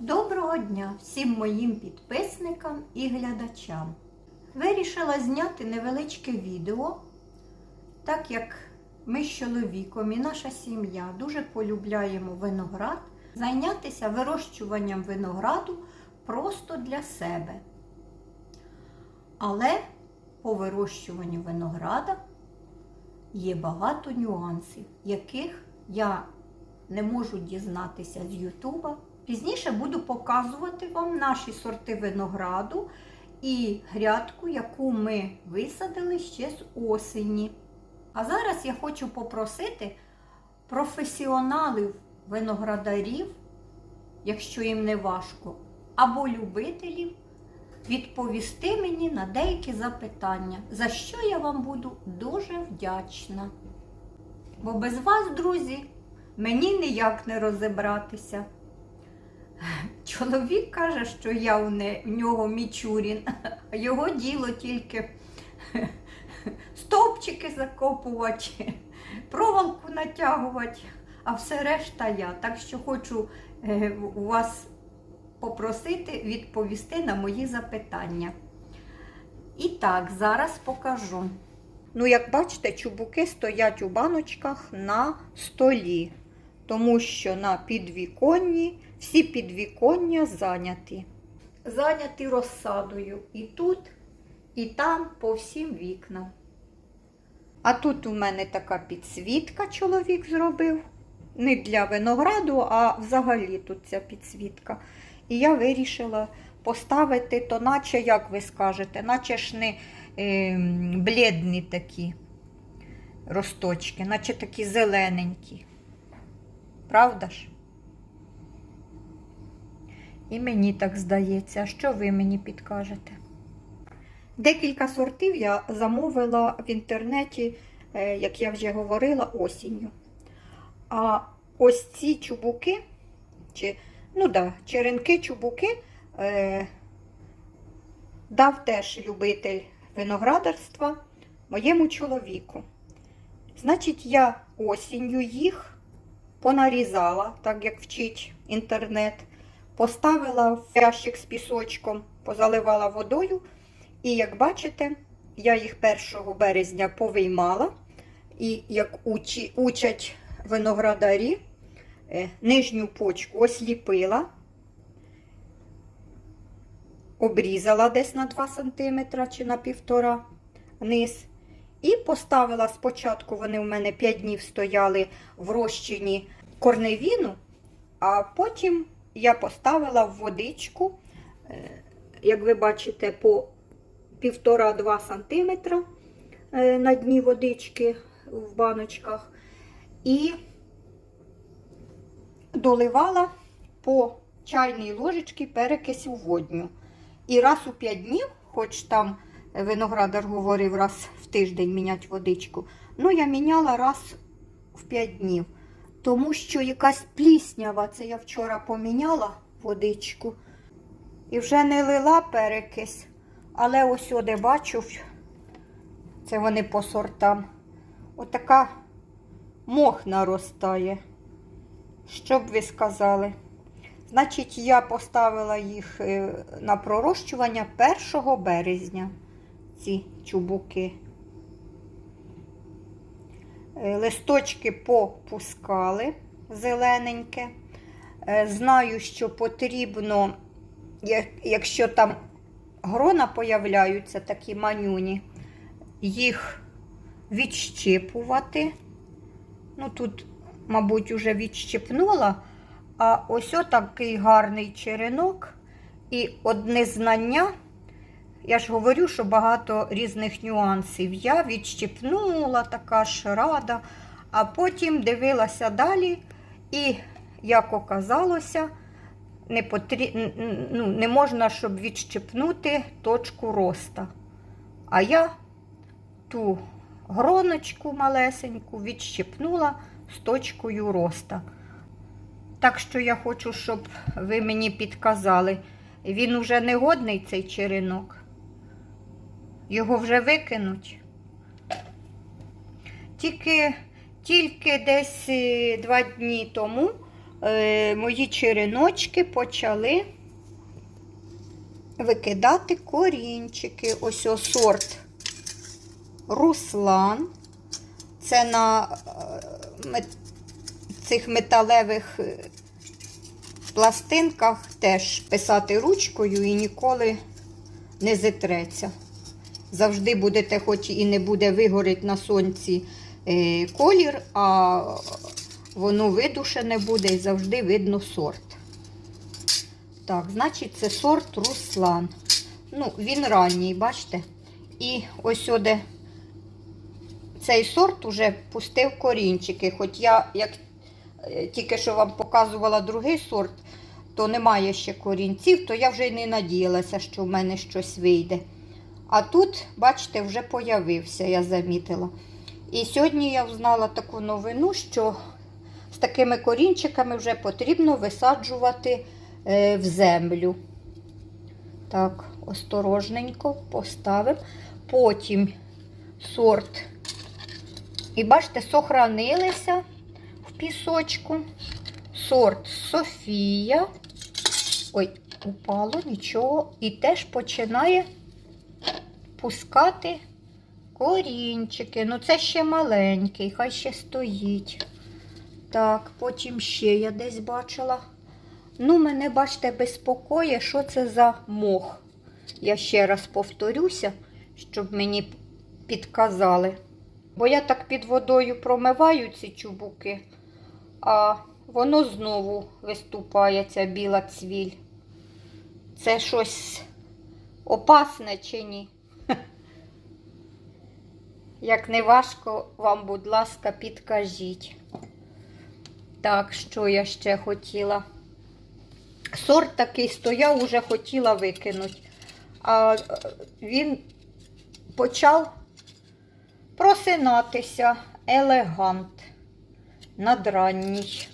Доброго дня всім моїм підписникам і глядачам. Вирішила зняти невеличке відео, так як ми з чоловіком і наша сім'я дуже полюбляємо виноград, зайнятися вирощуванням винограду просто для себе. Але по вирощуванню винограда є багато нюансів, яких я не можу дізнатися з Ютуба. Пізніше буду показувати вам наші сорти винограду і грядку, яку ми висадили ще з осені. А зараз я хочу попросити професіоналів виноградарів, якщо їм не важко, або любителів відповісти мені на деякі запитання, за що я вам буду дуже вдячна. Бо без вас, друзі, мені ніяк не розібратися. Чоловік каже, що я у не- в нього мічурін, а його діло тільки стовпчики закопувати, проволоку натягувати, а все решта я. Так що хочу е, у вас попросити відповісти на мої запитання. І так, зараз покажу. Ну, як бачите, чубуки стоять у баночках на столі, тому що на підвіконні всі підвіконня зайняті. Зайняті розсадою і тут, і там по всім вікнам. А тут у мене така підсвітка чоловік зробив. Не для винограду, а взагалі тут ця підсвітка. І я вирішила поставити, то наче, як ви скажете, наче ж не е, бледні такі росточки, наче такі зелененькі. Правда ж? І мені так здається. Що ви мені підкажете? Декілька сортів я замовила в інтернеті, е, як я вже говорила, осінню. А ось ці чубуки, чи, ну да, черенки, чубуки, е, дав теж любитель виноградарства моєму чоловіку. Значить, я осінню їх понарізала, так як вчить інтернет, поставила в ящик з пісочком, позаливала водою. І як бачите, я їх 1 березня повиймала. І як учать виноградарі, е, нижню почку осліпила, обрізала десь на 2 см чи на 1,5 низ. І поставила спочатку, вони в мене 5 днів стояли в розчині корневіну, а потім я поставила в водичку, е, як ви бачите, по 1,5-2 см е, на дні водички в баночках. І доливала по чайній ложечці перекисю водню. І раз у 5 днів, хоч там виноградар говорив раз в тиждень міняти водичку, ну я міняла раз в 5 днів. Тому що якась пліснява, це я вчора поміняла водичку. І вже не лила перекись. Але ось де бачу, це вони по сортам. Отака мох наростає. Що б ви сказали? Значить, я поставила їх е, на пророщування 1 березня, ці чубуки. Е, Листочки попускали зелененьке. Е, Знаю, що потрібно, якщо там грона появляються, такі манюні, їх відщипувати. Ну, тут, мабуть, уже відщипнула. А ось отакий гарний черенок. І одне знання, я ж говорю, що багато різних нюансів. Я відщипнула, така ж рада, а потім дивилася далі, і, як оказалося, не, потрі... ну, не можна, щоб відщипнути точку роста. А я ту гроночку малесеньку відщипнула з точкою роста. Так що я хочу, щоб ви мені підказали, він уже не годний цей черенок. Його вже викинуть. Тільки, тільки десь е, два дні тому е, мої череночки почали викидати корінчики. Ось о сорт Руслан. Це на е, цих металевих е, пластинках теж писати ручкою і ніколи не зітреться. Завжди будете, хоч і не буде вигорить на сонці е, колір, а воно видушене буде і завжди видно сорт. Так, значить, це сорт Руслан. Ну, він ранній, бачите? І ось сюди цей сорт уже пустив корінчики. Хоч я, як е, тільки що вам показувала другий сорт, то немає ще корінців, то я вже й не надіялася, що в мене щось вийде. А тут, бачите, вже появився, я замітила. І сьогодні я узнала таку новину, що з такими корінчиками вже потрібно висаджувати е, в землю. Так, осторожненько поставимо. Потім сорт. І бачите, сохранилися в пісочку. Сорт Софія. Ой, упало, нічого. І теж починає пускати корінчики. Ну, це ще маленький, хай ще стоїть. Так, потім ще я десь бачила. Ну, мене, бачите, безпокоє, що це за мох. Я ще раз повторюся, щоб мені підказали. Бо я так під водою промиваю ці чубуки, а воно знову виступає, ця біла цвіль. Це щось опасне чи ні? Як не важко, вам, будь ласка, підкажіть. Так, що я ще хотіла? Сорт такий стояв, уже хотіла викинути. А е, він почав просинатися елегант надранній.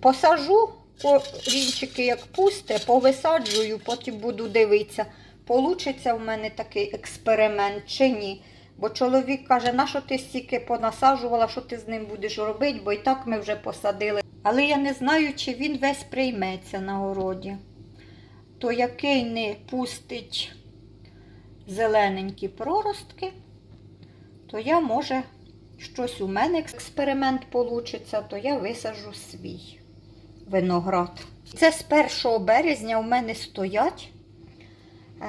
Посажу корінчики, як пусте, повисаджую, потім буду дивитися, получиться в мене такий експеримент чи ні. Бо чоловік каже, на що ти стільки понасаджувала, що ти з ним будеш робити, бо і так ми вже посадили. Але я не знаю, чи він весь прийметься на городі. То який не пустить зелененькі проростки, то я, може, щось у мене експеримент получиться, то я висаджу свій виноград. Це з 1 березня у мене стоять.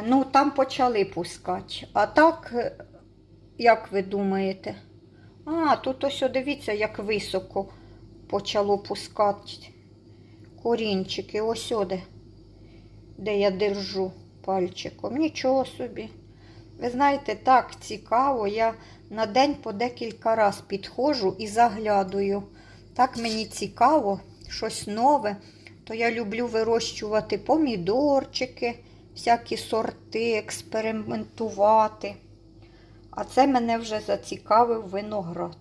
Ну, там почали пускати. А так, як ви думаєте? А, тут ось дивіться, як високо почало пускати корінчики. Ось сюди, де я держу пальчиком. Нічого собі. Ви знаєте, так цікаво. Я на день по декілька разів підходжу і заглядую. Так мені цікаво, щось нове. То я люблю вирощувати помідорчики, всякі сорти, експериментувати. А це мене вже зацікавив виноград.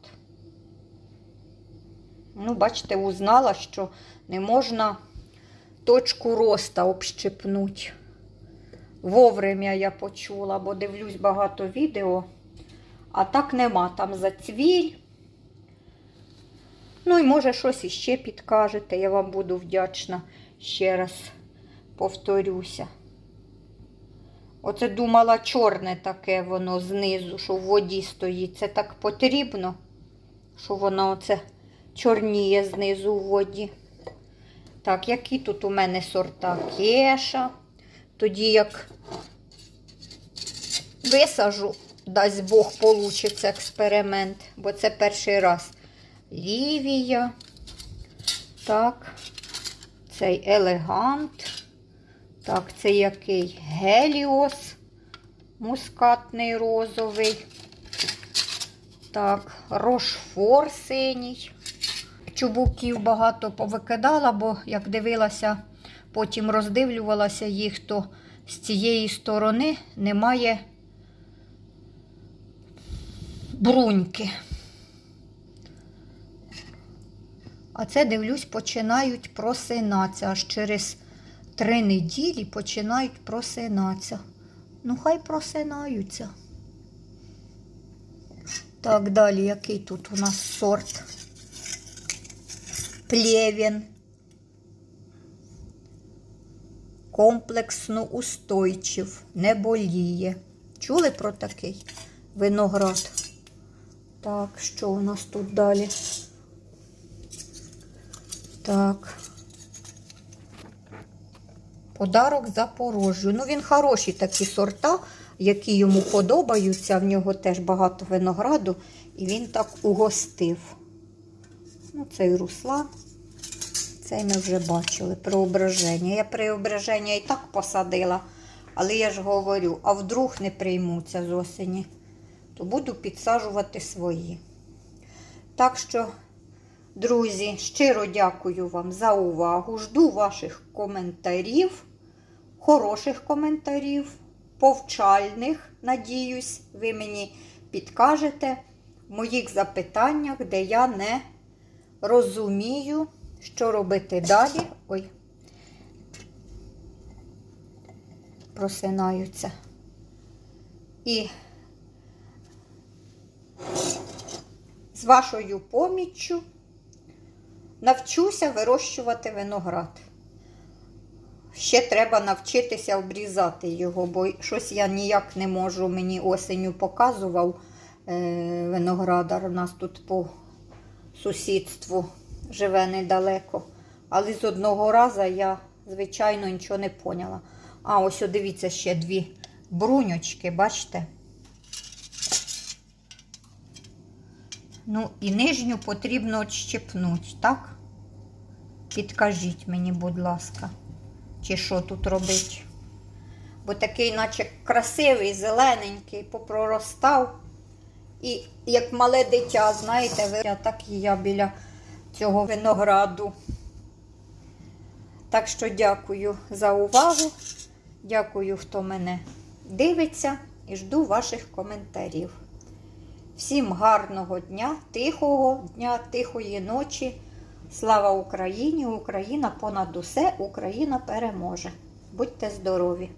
Ну, бачите, узнала, що не можна точку роста общипнути. Вовремя я почула, бо дивлюсь багато відео, а так нема там зацвіль. Ну і може щось іще підкажете, я вам буду вдячна. Ще раз повторюся. Оце думала чорне таке воно знизу, що в воді стоїть. Це так потрібно, що воно оце чорніє знизу в воді. Так, які тут у мене сорта кеша. Тоді як висажу, дасть Бог, получиться експеримент, бо це перший раз. Лівія. Так, цей елегант. Так, це який геліос, мускатний розовий. Так, рошфор синій. Чубуків багато повикидала, бо як дивилася, потім роздивлювалася їх, то з цієї сторони немає бруньки. А це, дивлюсь, починають просинатися. Аж через три неділі починають просинатися. Ну, хай просинаються. Так, далі, який тут у нас сорт? плевін. Комплексно устойчив, не боліє. Чули про такий виноград? Так, що у нас тут далі? Так. Подарок Запорожжю. Ну, він хороші такі сорта, які йому подобаються. В нього теж багато винограду, і він так угостив. Ну, цей Руслан. Цей ми вже бачили преображення. Я преображення і так посадила, але я ж говорю, а вдруг не приймуться з осені, то буду підсаджувати свої. Так що, друзі, щиро дякую вам за увагу. Жду ваших коментарів, хороших коментарів, повчальних, надіюсь, ви мені підкажете в моїх запитаннях, де я не розумію, що робити далі. Ой, просинаються. І з вашою поміччю навчуся вирощувати виноград. Ще треба навчитися обрізати його, бо щось я ніяк не можу, мені осеню показував е, виноградар. У нас тут по сусідству живе недалеко. Але з одного разу я, звичайно, нічого не поняла. А, ось дивіться ще дві бруньочки, бачите? Ну, і нижню потрібно відщипнути, так? Підкажіть мені, будь ласка, чи що тут робити. Бо такий, наче красивий, зелененький, попроростав. І як мале дитя, знаєте, ви- так і я біля цього винограду. Так що дякую за увагу. Дякую, хто мене дивиться, і жду ваших коментарів. Всім гарного дня, тихого дня, тихої ночі. Слава Україні! Україна понад усе, Україна переможе. Будьте здорові!